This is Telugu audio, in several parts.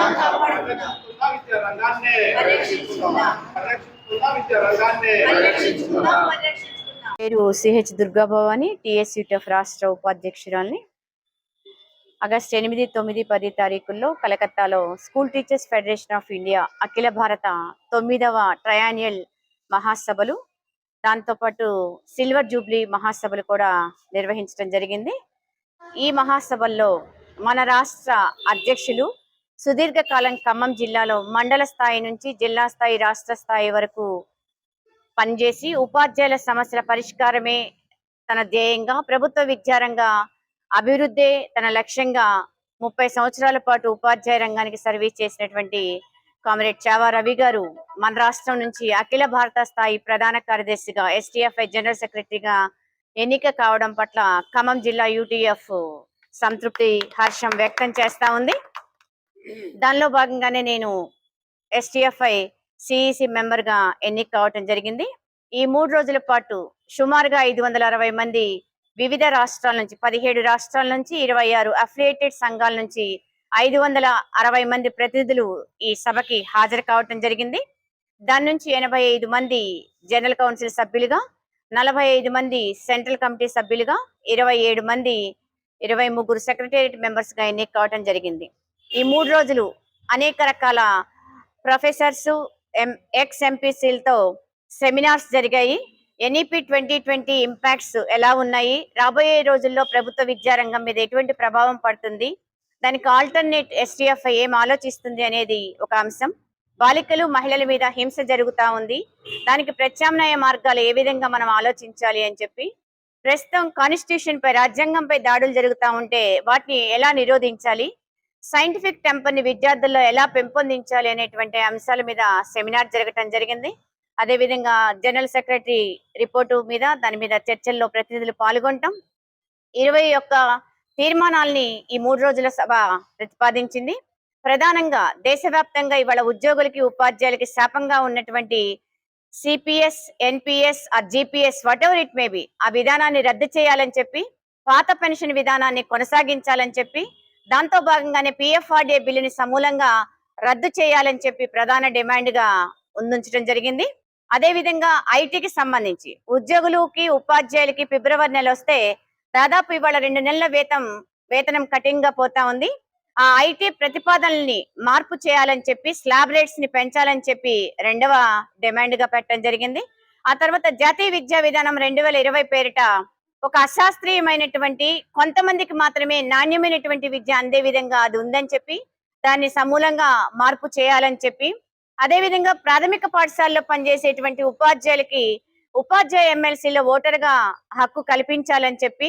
పేరు విద్యా రంగాన్ని పరిరక్షిస్తుందా టిఎస్ రంగాన్ని పేరు సిహెచ్ దుర్గాభవాని రాష్ట్ర ఉపాధ్యక్షురాల్ని. ఆగస్ట్ ఎనిమిది తొమ్మిది పది తారీఖుల్లో కలకత్తాలో school teachers federation of India అఖిల భారత తొమ్మిదవ ట్రయానియల్ మహాసభలు. దాంతోపాటు సిల్వర్ జూబ్లీ మహాసభలు కూడా నిర్వహించడం జరిగింది. ఈ మహాసభల్లో మన రాష్ట్ర అధ్యక్షులు సుదీర్ఘకాలం ఖమ్మం జిల్లాలో మండల స్థాయి నుంచి జిల్లా స్థాయి రాష్ట్ర స్థాయి వరకు పనిచేసి ఉపాధ్యాయుల సమస్యల పరిష్కారమే తన ధ్యేయంగా ప్రభుత్వ విద్యారంగ అభివృద్ధే తన లక్ష్యంగా ముప్పై సంవత్సరాల పాటు ఉపాధ్యాయ రంగానికి సర్వీస్ చేసినటువంటి కామ్రేడ్ చావా రవి గారు మన రాష్ట్రం నుంచి అఖిల భారత స్థాయి ప్రధాన కార్యదర్శిగా ఎస్టీఎఫ్ఐ జనరల్ సెక్రటరీగా ఎన్నిక కావడం పట్ల ఖమ్మం జిల్లా యూటీఎఫ్ సంతృప్తి హర్షం వ్యక్తం చేస్తా ఉంది. దానిలో భాగంగానే నేను ఎస్టీఎఫ్ఐ సిఈసి మెంబర్గా ఎన్నిక కావటం జరిగింది. ఈ మూడు రోజుల పాటు సుమారుగా ఐదు వందల అరవై మంది వివిధ రాష్ట్రాల నుంచి పదిహేడు రాష్ట్రాల నుంచి ఇరవై ఆరు అఫిలియేటెడ్ సంఘాల నుంచి ఐదు వందల అరవై మంది ప్రతినిధులు ఈ సభకి హాజరు కావటం జరిగింది. దాని నుంచి ఎనభై ఐదు మంది జనరల్ కౌన్సిల్ సభ్యులుగా నలభై ఐదు మంది సెంట్రల్ కమిటీ సభ్యులుగా ఇరవై ఏడు మంది ఇరవై ముగ్గురు సెక్రటేరియట్ మెంబర్స్గా ఎన్నిక కావటం జరిగింది. ఈ మూడు రోజులు అనేక రకాల ప్రొఫెసర్స్ ఎం ఎక్స్ ఎంపీసీలతో సెమినార్స్ జరిగాయి. ఎన్ఈపి ట్వంటీ ట్వంటీ ఇంపాక్ట్స్ ఎలా ఉన్నాయి? రాబోయే రోజుల్లో ప్రభుత్వ విద్యారంగం మీద ఎటువంటి ప్రభావం పడుతుంది? దానికి ఆల్టర్నేట్ ఎస్టీఎఫ్ఐ ఏం ఆలోచిస్తుంది అనేది ఒక అంశం. బాలికలు మహిళల మీద హింస జరుగుతా ఉంది. దానికి ప్రత్యామ్నాయ మార్గాలు ఏ విధంగా మనం ఆలోచించాలి అని చెప్పి ప్రస్తుతం కాన్స్టిట్యూషన్ పై రాజ్యాంగంపై దాడులు జరుగుతా ఉంటే వాటిని ఎలా నిరోధించాలి? సైంటిఫిక్ టెంపర్ని విద్యార్థుల్లో ఎలా పెంపొందించాలి అనేటువంటి అంశాల మీద సెమినార్ జరగటం జరిగింది. అదే విధంగా జనరల్ సెక్రటరీ రిపోర్టు మీద దాని మీద చర్చల్లో ప్రతినిధులు పాల్గొంటాం ఇరవై ఒక్క తీర్మానాల్ని ఈ మూడు రోజుల సభ ప్రతిపాదించింది. ప్రధానంగా దేశవ్యాప్తంగా ఇవాళ ఉద్యోగులకి ఉపాధ్యాయులకి శాపంగా ఉన్నటువంటి సిపిఎస్ ఎన్పిఎస్ ఆ GPS whatever it maybe ఆ విధానాన్ని రద్దు చేయాలని చెప్పి పాత పెన్షన్ విధానాన్ని కొనసాగించాలని చెప్పి దాంతో భాగంగానే పిఎఫ్ఆర్డీఏ బిల్లుని సమూలంగా రద్దు చేయాలని చెప్పి ప్రధాన డిమాండ్గా జరిగింది. అదే విధంగా ఐటీకి సంబంధించి ఉద్యోగులకి ఉపాధ్యాయులకి ఫిబ్రవరి నెల వస్తే దాదాపు ఇవాళ రెండు నెలల వేతం వేతనం కటింగ్గా పోతా ఉంది. ఆ ఐటీ ప్రతిపాదనల్ని మార్పు చేయాలని చెప్పి స్లాబ్ రేట్స్ని పెంచాలని చెప్పి రెండవ డిమాండ్గా పెట్టడం జరిగింది. ఆ తర్వాత జాతీయ విద్యా విధానం రెండు వేల ఇరవై పేరిట ఒక అశాస్త్రీయమైనటువంటి కొంతమందికి మాత్రమే నాణ్యమైనటువంటి విద్య అందే విధంగా అది ఉందని చెప్పి దాన్ని సమూలంగా మార్పు చేయాలని చెప్పి అదే విధంగా ప్రాథమిక పాఠశాలలో పనిచేసేటువంటి ఉపాధ్యాయులకి ఉపాధ్యాయ ఎమ్మెల్సీలో ఓటర్గా హక్కు కల్పించాలని చెప్పి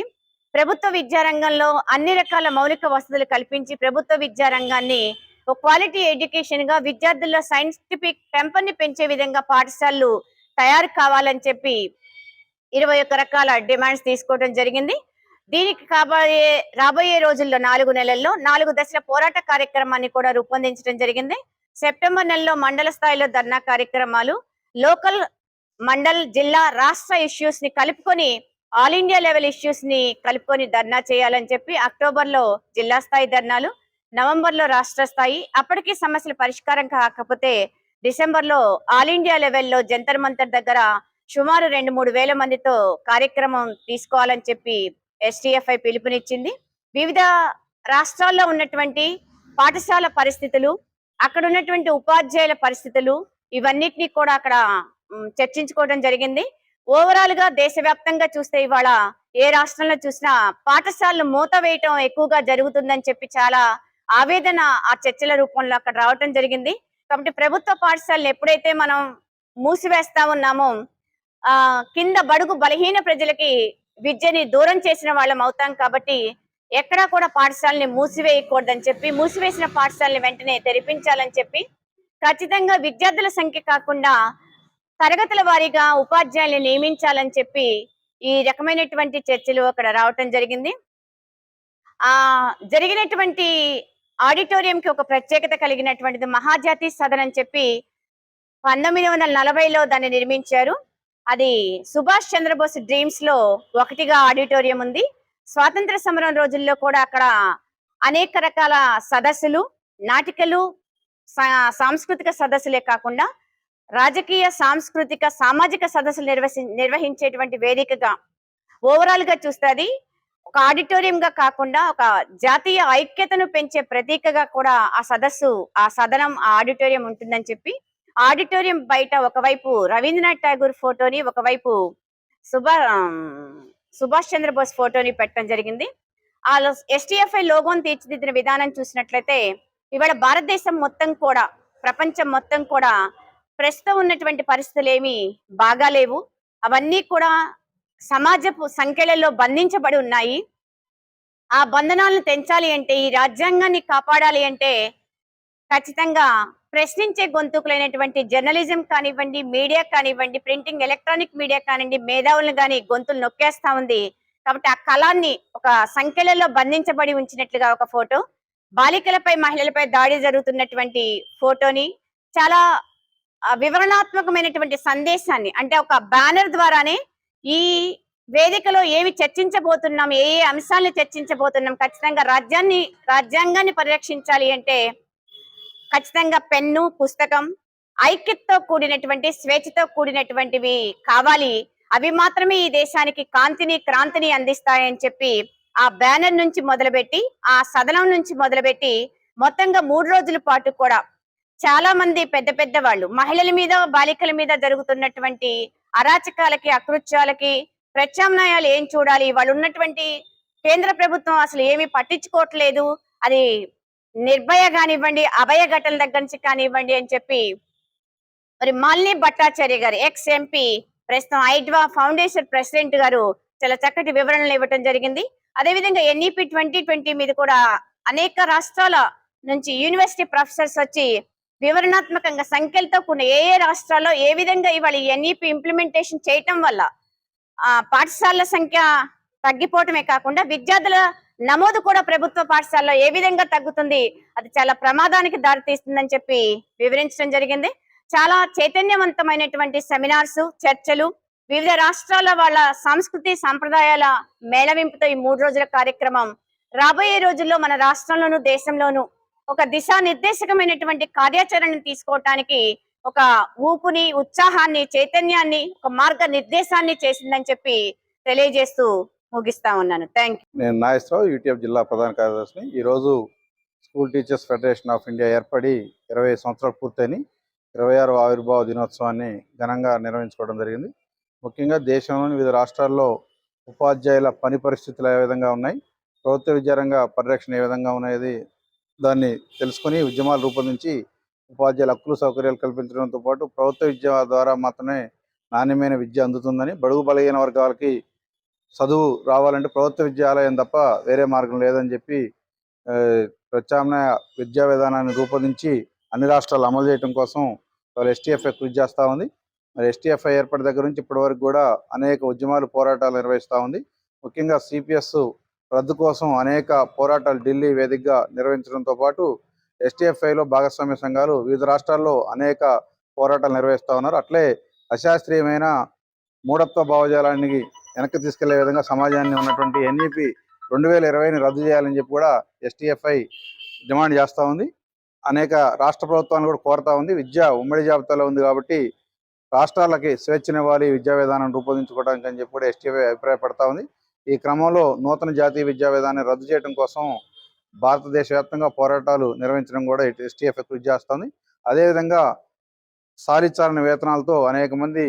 ప్రభుత్వ విద్యారంగంలో అన్ని రకాల మౌలిక వసతులు కల్పించి ప్రభుత్వ విద్యారంగాన్ని ఒక క్వాలిటీ ఎడ్యుకేషన్గా విద్యార్థుల్లో సైంటిఫిక్ టెంపర్ని పెంచే విధంగా పాఠశాలలు తయారు కావాలని చెప్పి ఇరవై ఒక్క రకాల డిమాండ్స్ తీసుకోవడం జరిగింది. దీనికి కాబోయే రాబోయే రోజుల్లో నాలుగు నెలల్లో నాలుగు దశల పోరాట కార్యక్రమాన్ని కూడా రూపొందించడం జరిగింది. సెప్టెంబర్ నెలలో మండల స్థాయిలో ధర్నా కార్యక్రమాలు లోకల్ మండల్ జిల్లా రాష్ట్ర ఇష్యూస్ని కలుపుకొని ఆల్ ఇండియా లెవెల్ ఇష్యూస్ని కలుపుకొని ధర్నా చేయాలని చెప్పి అక్టోబర్లో జిల్లా స్థాయి ధర్నాలు నవంబర్లో రాష్ట్ర స్థాయి. అప్పటికీ సమస్యలు పరిష్కారం కాకపోతే డిసెంబర్లో ఆల్ ఇండియా లెవెల్లో జంతర్ మంతర్ దగ్గర సుమారు రెండు మూడు వేల మందితో కార్యక్రమం తీసుకోవాలని చెప్పి ఎస్టీఎఫ్ఐ పిలుపునిచ్చింది. వివిధ రాష్ట్రాల్లో ఉన్నటువంటి పాఠశాల పరిస్థితులు అక్కడ ఉన్నటువంటి ఉపాధ్యాయుల పరిస్థితులు ఇవన్నిటిని కూడా అక్కడ చర్చించుకోవడం జరిగింది. ఓవరాల్గా దేశవ్యాప్తంగా చూస్తే ఇవాళ ఏ రాష్ట్రంలో చూసినా పాఠశాలలు మూత వేయటం ఎక్కువగా జరుగుతుందని చెప్పి చాలా ఆవేదన ఆ చర్చల రూపంలో అక్కడ రావటం జరిగింది. కాబట్టి ప్రభుత్వ పాఠశాలలు ఎప్పుడైతే మనం మూసివేస్తా ఉన్నామో ఆ కింద బడుగు బలహీన ప్రజలకి విద్యని దూరం చేసిన వాళ్ళం అవుతాం కాబట్టి ఎక్కడా కూడా పాఠశాలని మూసివేయకూడదని చెప్పి మూసివేసిన పాఠశాలని వెంటనే తెరిపించాలని చెప్పి ఖచ్చితంగా విద్యార్థుల సంఖ్య కాకుండా తరగతుల వారీగా ఉపాధ్యాయుల్ని నియమించాలని చెప్పి ఈ రకమైనటువంటి చర్చలు అక్కడ రావటం జరిగింది. ఆ జరిగినటువంటి ఆడిటోరియం కి ఒక ప్రత్యేకత కలిగినటువంటిది మహాజాతి సదన్ అని చెప్పి పంతొమ్మిది వందల నలభైలో దాన్ని నిర్మించారు. అది సుభాష్ చంద్రబోస్ డ్రీమ్స్లో ఒకటిగా ఆడిటోరియం ఉంది. స్వాతంత్ర సమరం రోజుల్లో కూడా అక్కడ అనేక రకాల సదస్సులు నాటికలు సా- సాంస్కృతిక సదస్సులే కాకుండా రాజకీయ సాంస్కృతిక సామాజిక సదస్సులు నిర్వహి నిర్వహించేటువంటి వేదికగా ఓవరాల్గా చూస్తుంది ఒక ఆడిటోరియం గా కాకుండా ఒక జాతీయ ఐక్యతను పెంచే ప్రతీకగా కూడా ఆ సదస్సు ఆ సదనం ఆ ఆడిటోరియం ఉంటుందని చెప్పి ఆడిటోరియం బయట ఒకవైపు రవీంద్రనాథ్ ఠాగూర్ ఫోటోని ఒకవైపు సుభా సుభాష్ చంద్రబోస్ ఫోటోని పెట్టడం జరిగింది. ఆ ఎస్టీఎఫ్ఐ లోగోని తీర్చిదిద్దిన విధానం చూసినట్లయితే ఇవాళ భారతదేశం మొత్తం కూడా ప్రపంచం మొత్తం కూడా ప్రస్తుతం ఉన్నటువంటి పరిస్థితులు ఏమి బాగాలేవు. అవన్నీ కూడా సమాజపు సంఖ్యలలో బంధించబడి ఉన్నాయి. ఆ బంధనాలను తెంచాలి అంటే ఈ రాజ్యాంగాన్ని కాపాడాలి అంటే ఖచ్చితంగా ప్రశ్నించే గొంతుకులైనటువంటి జర్నలిజం కానివ్వండి మీడియా కానివ్వండి ప్రింటింగ్ ఎలక్ట్రానిక్ మీడియా కానివ్వండి మేధావులను కానీ గొంతులు నొక్కేస్తా ఉంది. కాబట్టి ఆ కళాన్ని ఒక సంఖ్యలలో బంధించబడి ఉంచినట్లుగా ఒక ఫోటో బాలికలపై మహిళలపై దాడి జరుగుతున్నటువంటి ఫోటోని చాలా వివరణాత్మకమైనటువంటి సందేశాన్ని అంటే ఒక బ్యానర్ ద్వారానే ఈ వేదికలో ఏమి చర్చించబోతున్నాం ఏ ఏ అంశాలను చర్చించబోతున్నాం ఖచ్చితంగా రాజ్యాన్ని రాజ్యాంగాన్ని పరిరక్షించాలి అంటే ఖచ్చితంగా పెన్ను పుస్తకం ఐక్యతతో కూడినటువంటి స్వేచ్ఛతో కూడినటువంటివి కావాలి. అవి మాత్రమే ఈ దేశానికి కాంతిని క్రాంతిని అందిస్తాయని చెప్పి ఆ బ్యానర్ నుంచి మొదలుపెట్టి ఆ సదనం నుంచి మొదలుపెట్టి మొత్తంగా మూడు రోజుల పాటు కూడా చాలా మంది పెద్ద పెద్ద వాళ్ళు మహిళల మీద బాలికల మీద జరుగుతున్నటువంటి అరాచకాలకి అకృత్యాలకి ప్రత్యామ్నాయాలు ఏం చూడాలి? వాళ్ళు ఉన్నటువంటి కేంద్ర ప్రభుత్వం అసలు ఏమీ పట్టించుకోవట్లేదు. అది నిర్భయ కానివ్వండి అభయ ఘటన దగ్గర నుంచి కానివ్వండి అని చెప్పి మరి మాలిని భట్టాచార్య గారు ఎక్స్ ఎంపీ ప్రస్తుతం ఐడ్వా ఫౌండేషన్ ప్రెసిడెంట్ గారు చాలా చక్కటి వివరణలు ఇవ్వటం జరిగింది. అదేవిధంగా ఎన్ఈపి ట్వంటీ ట్వంటీ మీద కూడా అనేక రాష్ట్రాల నుంచి యూనివర్సిటీ ప్రొఫెసర్స్ వచ్చి వివరణాత్మకంగా సంఖ్యలతో కూడిన ఏ ఏ రాష్ట్రాల్లో ఏ విధంగా ఇవాళ ఎన్ఈపి ఇంప్లిమెంటేషన్ చేయటం వల్ల ఆ పాఠశాలల సంఖ్య తగ్గిపోవటమే కాకుండా విద్యార్థుల నమోదు కూడా ప్రభుత్వ పాఠశాలలో ఏ విధంగా తగ్గుతుంది? అది చాలా ప్రమాదానికి దారితీస్తుందని చెప్పి వివరించడం జరిగింది. చాలా చైతన్యవంతమైనటువంటి సెమినార్స్ చర్చలు వివిధ రాష్ట్రాల వాళ్ళ సంస్కృతి సాంప్రదాయాల మేళవింపుతో ఈ మూడు రోజుల కార్యక్రమం. రాబోయే రోజుల్లో మన రాష్ట్రంలోను దేశంలోను ఒక దిశానిర్దేశకమైనటువంటి కార్యాచరణను తీసుకోవటానికి ఒక ఊపుని ఉత్సాహాన్ని చైతన్యాన్ని ఒక మార్గ నిర్దేశాన్ని చేసిందని చెప్పి తెలియజేస్తూ ముగిస్తా ఉన్నాను. థ్యాంక్ నేను నాగేశ్వరరావు యూటీఎఫ్ జిల్లా ప్రధాన కార్యదర్శిని. ఈరోజు school teachers federation of India ఏర్పడి ఇరవై సంవత్సరాలు పూర్తయిన ఇరవై ఆరు ఆవిర్భావ దినోత్సవాన్ని ఘనంగా నిర్వహించుకోవడం జరిగింది. ముఖ్యంగా దేశంలోని వివిధ రాష్ట్రాల్లో ఉపాధ్యాయుల పని పరిస్థితులు ఏ విధంగా ఉన్నాయి ప్రభుత్వ విద్యారంగ పరిరక్షణ ఏ విధంగా ఉన్నది దాన్ని తెలుసుకొని ఉద్యమాలు రూపొందించి ఉపాధ్యాయుల హక్కులు సౌకర్యాలు కల్పించడంతో పాటు ప్రభుత్వ విద్య ద్వారా మాత్రమే నాణ్యమైన విద్య అందుతుందని బడుగు బలహీన వర్గాలకి చదువు రావాలంటే ప్రభుత్వ విద్యాలయం తప్ప వేరే మార్గం లేదని చెప్పి ప్రత్యామ్నాయ విద్యా విధానాన్ని రూపొందించి అన్ని రాష్ట్రాలు అమలు చేయడం కోసం వాళ్ళు ఎస్టీఎఫ్ఐ కృషి చేస్తూ ఉంది. మరి ఎస్టీఎఫ్ఐ ఏర్పడి దగ్గర నుంచి ఇప్పటి వరకు కూడా అనేక ఉద్యమాలు పోరాటాలు నిర్వహిస్తూ ఉంది. ముఖ్యంగా సిపిఎస్ రద్దు కోసం అనేక పోరాటాలు ఢిల్లీ వేదికగా నిర్వహించడంతో పాటు ఎస్టీఎఫ్ఐలో భాగస్వామ్య సంఘాలు వివిధ రాష్ట్రాల్లో అనేక పోరాటాలు నిర్వహిస్తూ ఉన్నారు. అట్లే అశాస్త్రీయమైన మూఢత్వ భావజాలానికి వెనక్కి తీసుకెళ్ళే విధంగా సమాజాన్ని ఉన్నటువంటి ఎన్ఈపి రెండు వేల ఇరవైని రద్దు చేయాలని చెప్పి కూడా ఎస్టీఎఫ్ఐ డిమాండ్ చేస్తూ ఉంది. అనేక రాష్ట్ర ప్రభుత్వాన్ని కూడా కోరుతా ఉంది. విద్య ఉమ్మడి జాబితాలో ఉంది కాబట్టి రాష్ట్రాలకి స్వేచ్ఛనివ్వాలి విద్యా విధానం రూపొందించుకోవడానికి అని చెప్పి కూడా ఎస్టీఎఫ్ఐ అభిప్రాయపడతా ఉంది. ఈ క్రమంలో నూతన జాతీయ విద్యా విధానాన్ని రద్దు చేయడం కోసం భారతదేశ వ్యాప్తంగా పోరాటాలు నిర్వహించడం కూడా ఎస్టీఎఫ్ఐ కృషి చేస్తుంది అదేవిధంగా సాధించాలన్న వేతనాలతో అనేక మంది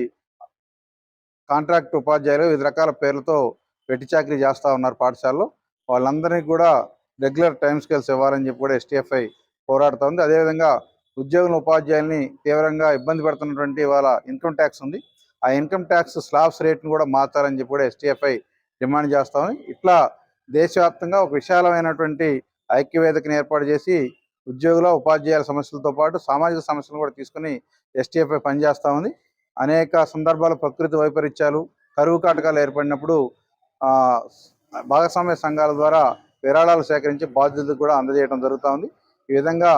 కాంట్రాక్ట్ ఉపాధ్యాయులు వివిధ రకాల పేర్లతో పెట్టి చాకరీ చేస్తూ ఉన్నారు పాఠశాలలో. వాళ్ళందరినీ కూడా రెగ్యులర్ టైం స్కేల్స్ ఇవ్వాలని చెప్పి కూడా ఎస్టీఎఫ్ఐ పోరాడుతూ ఉంది. అదేవిధంగా ఉద్యోగుల ఉపాధ్యాయుల్ని తీవ్రంగా ఇబ్బంది పెడుతున్నటువంటి వాళ్ళ ఇన్కమ్ ట్యాక్స్ ఉంది. ఆ ఇన్కమ్ ట్యాక్స్ స్లాబ్స్ రేట్ను కూడా మార్చాలని చెప్పి కూడా ఎస్టీఎఫ్ఐ డిమాండ్ చేస్తూ ఉంది. ఇట్లా దేశవ్యాప్తంగా ఒక విశాలమైనటువంటి ఐక్యవేదికను ఏర్పాటు చేసి ఉద్యోగుల ఉపాధ్యాయుల సమస్యలతో పాటు సామాజిక సమస్యలను కూడా తీసుకుని ఎస్టీఎఫ్ఐ పనిచేస్తూ ఉంది. అనేక సందర్భాలు ప్రకృతి వైపరీత్యాలు కరువు కాటకాలు ఏర్పడినప్పుడు భాగస్వామ్య సంఘాల ద్వారా విరాళాలు సేకరించి బాధ్యతలు కూడా అందజేయడం జరుగుతూ ఉంది ఈ విధంగా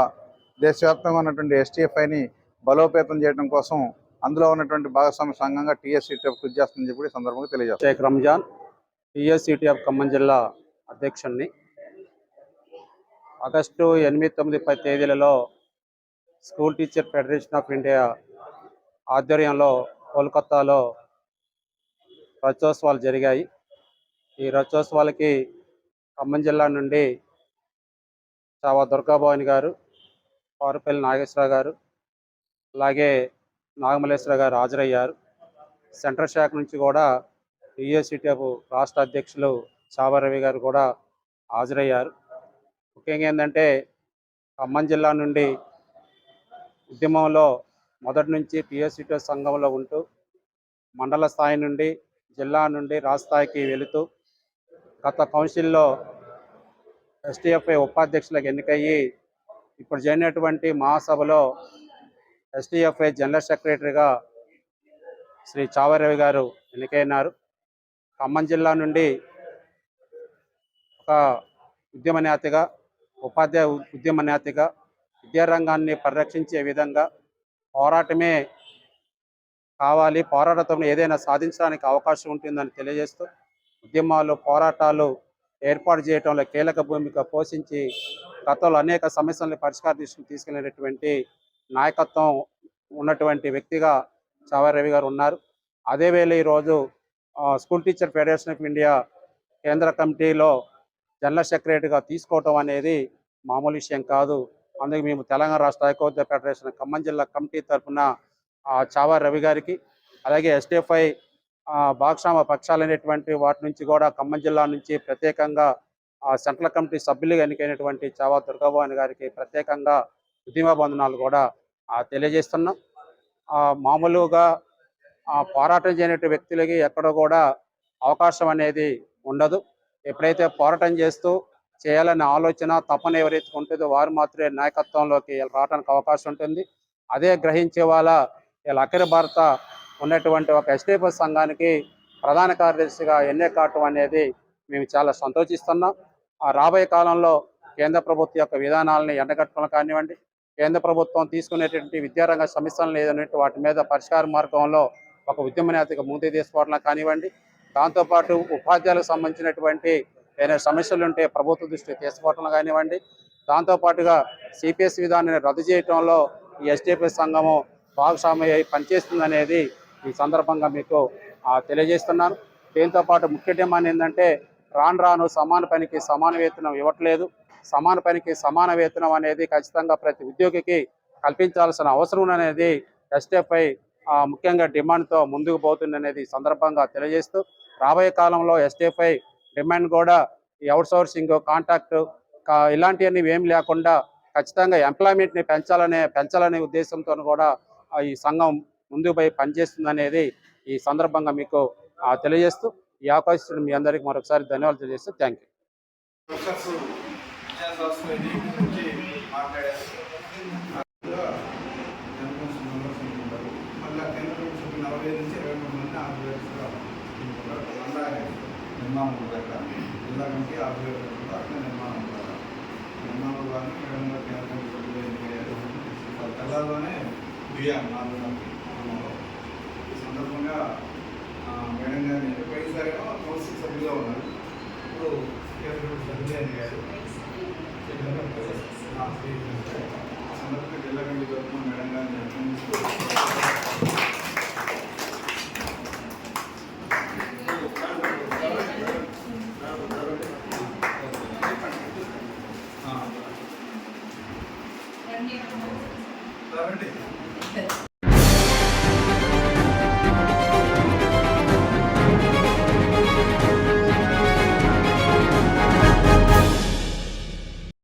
దేశవ్యాప్తంగా ఉన్నటువంటి ఎస్టీఎఫ్ఐని బలోపేతం చేయడం కోసం అందులో ఉన్నటువంటి భాగస్వామ్య సంఘంగా టీఎస్సీటీఎఫ్ కృషి చేస్తుందని చెప్పి సందర్భంగా తెలియజేస్తాం. షేక్ రంజాన్ టీఎస్సీటీఎఫ్ ఖమ్మం జిల్లా అధ్యక్షుణ్ణి. ఆగస్టు ఎనిమిది తొమ్మిది పది తేదీలలో school teacher federation of India ఆధ్వర్యంలో కోల్కతాలో రథోత్సవాలు జరిగాయి. ఈ రథోత్సవాలకి ఖమ్మం జిల్లా నుండి చావా దుర్గాభవాని గారు పారుపల్లి నాగేశ్వర గారు అలాగే నాగమలేశ్వర గారు హాజరయ్యారు. సెంట్రల్ శాఖ నుంచి కూడా టీఎస్సిటిఎఫ్ రాష్ట్ర అధ్యక్షులు చావా రవి గారు కూడా హాజరయ్యారు. ముఖ్యంగా ఏంటంటే ఖమ్మం జిల్లా నుండి ఉద్యమంలో మొదటి నుంచి పిఎస్సిటో సంఘంలో ఉంటూ మండల స్థాయి నుండి జిల్లా నుండి రాష్ట్రస్థాయికి వెళుతూ గత కౌన్సిల్లో ఎస్టీఎఫ్ఐ ఉపాధ్యక్షులకు ఎన్నికయ్యి ఇప్పుడు జరిగినటువంటి మహాసభలో ఎస్టీఎఫ్ఐ జనరల్ సెక్రటరీగా శ్రీ చావరవి గారు ఎన్నికైనారు. ఖమ్మం జిల్లా నుండి ఒక ఉద్యమ నేతగా ఉపాధ్యాయ ఉద్యమ నేతగా విద్యారంగాన్ని పరిరక్షించే విధంగా పోరాటమే కావాలి. పోరాటంలో ఏదైనా సాధించడానికి అవకాశం ఉంటుందని తెలియజేస్తూ ఉద్యమాలు పోరాటాలు ఏర్పాటు చేయడంలో కీలక భూమిక పోషించి గతంలో అనేక సమస్యలను పరిష్కార తీసుకుని తీసుకెళ్ళినటువంటి నాయకత్వం ఉన్నటువంటి వ్యక్తిగా చావారవి గారు ఉన్నారు. అదేవేళ ఈరోజు school teacher federation of India కేంద్ర కమిటీలో జనరల్ సెక్రటరీగా తీసుకోవటం అనేది మామూలు విషయం కాదు. అందుకే మేము తెలంగాణ రాష్ట్ర ఐకోద్య ఫెడరేషన్ ఖమ్మం జిల్లా కమిటీ తరఫున చావా రవి గారికి అలాగే ఎస్టీఎఫ్ఐ భాగస్వామ పక్షాలైనటువంటి వాటి నుంచి కూడా ఖమ్మం జిల్లా నుంచి ప్రత్యేకంగా సెంట్రల్ కమిటీ సభ్యులుగా ఎన్నికైనటువంటి చావా దుర్గాభవాని గారికి ప్రత్యేకంగా ఉద్యమ బంధనాలు కూడా తెలియజేస్తున్నాం. మామూలుగా పోరాటం చేయనటువంటి వ్యక్తులకి ఎక్కడ కూడా అవకాశం అనేది ఉండదు. ఎప్పుడైతే పోరాటం చేస్తూ చేయాలనే ఆలోచన తపన ఎవరైతే ఉంటుందో వారు మాత్రమే నాయకత్వంలోకి రావడానికి అవకాశం ఉంటుంది. అదే గ్రహించే వాళ్ళ వీళ్ళ అఖిల భారత ఉన్నటువంటి ఒక ఎస్టీఎఫ్ సంఘానికి ప్రధాన కార్యదర్శిగా ఎన్నే కావటం అనేది మేము చాలా సంతోషిస్తున్నాం. ఆ రాబోయే కాలంలో కేంద్ర ప్రభుత్వం యొక్క విధానాలని ఎండగట్టడం కానివ్వండి కేంద్ర ప్రభుత్వం తీసుకునేటువంటి విద్యారంగ సమస్యలను ఏదైనా వాటి మీద పరిష్కార మార్గంలో ఒక ఉద్యమ నేతగా ముందు తీసుకోవడం కానివ్వండి దాంతోపాటు ఉపాధ్యాయులకు సంబంధించినటువంటి ఏదైనా సమస్యలు ఉంటే ప్రభుత్వ దృష్టికి తీసుకోవటం కానివ్వండి దాంతోపాటుగా సిపిఎస్ విధానాన్ని రద్దు చేయటంలో ఈ ఎస్టీఎఫ్ఎస్ సంఘము భాగస్వామి అయి పనిచేస్తుంది అనేది ఈ సందర్భంగా మీకు తెలియజేస్తున్నాను. దీంతో పాటు ముఖ్య డిమాండ్ ఏంటంటే రాను రాను సమాన పనికి సమాన వేతనం ఇవ్వట్లేదు. సమాన పనికి సమాన వేతనం అనేది ఖచ్చితంగా ప్రతి ఉద్యోగికి కల్పించాల్సిన అవసరం అనేది ఎస్టీఎఫ్ఐ ముఖ్యంగా డిమాండ్తో ముందుకు పోతుంది అనేది సందర్భంగా తెలియజేస్తూ రాబోయే కాలంలో ఎస్టీఎఫ్ఐ డిమాండ్ కూడా ఈ అవుట్సోర్సింగ్ కాంట్రాక్ట్ ఇలాంటివన్నీ ఏం లేకుండా ఖచ్చితంగా ఎంప్లాయ్మెంట్ని పెంచాలనే పెంచాలనే ఉద్దేశంతో కూడా ఈ సంఘం ముందుకు పోయి పనిచేస్తుంది అనేది ఈ సందర్భంగా మీకు తెలియజేస్తూ ఈ అవకాశం మీ అందరికీ మరొకసారి ధన్యవాదాలు తెలియజేస్తూ థ్యాంక్ యూ ప్రొఫెసర్స్ విద్యా సంస్థలు దీని గురించి మాట్లాడారు జనరల్ మెంబర్స్ ఉంటారు మళ్ళీ కేంద్ర సభ్యులు నలభై ఐదు నుంచి ఇరవై మూడు మంది ఆంధ్రప్రదేశ్లో ఉంటారు అలాగే నిర్మాణం ఉంటారు జిల్లా కమిటీ ఆంధ్రప్రదేశ్లో అట్లా నిర్మాణం ఉంటారు నిర్మాణం కానీ మేడం గారు కేంద్ర సభ్యులు తెల్లారిలోనే దిగాం నాలుగు గంటలకు ఈ సందర్భంగా మేడం గారిని పోయినసారి కౌన్సిల్ సభ్యులుగా ఉన్నారు ఇప్పుడు కేంద్ర సభ్యులు ఎన్నికయ్యారు.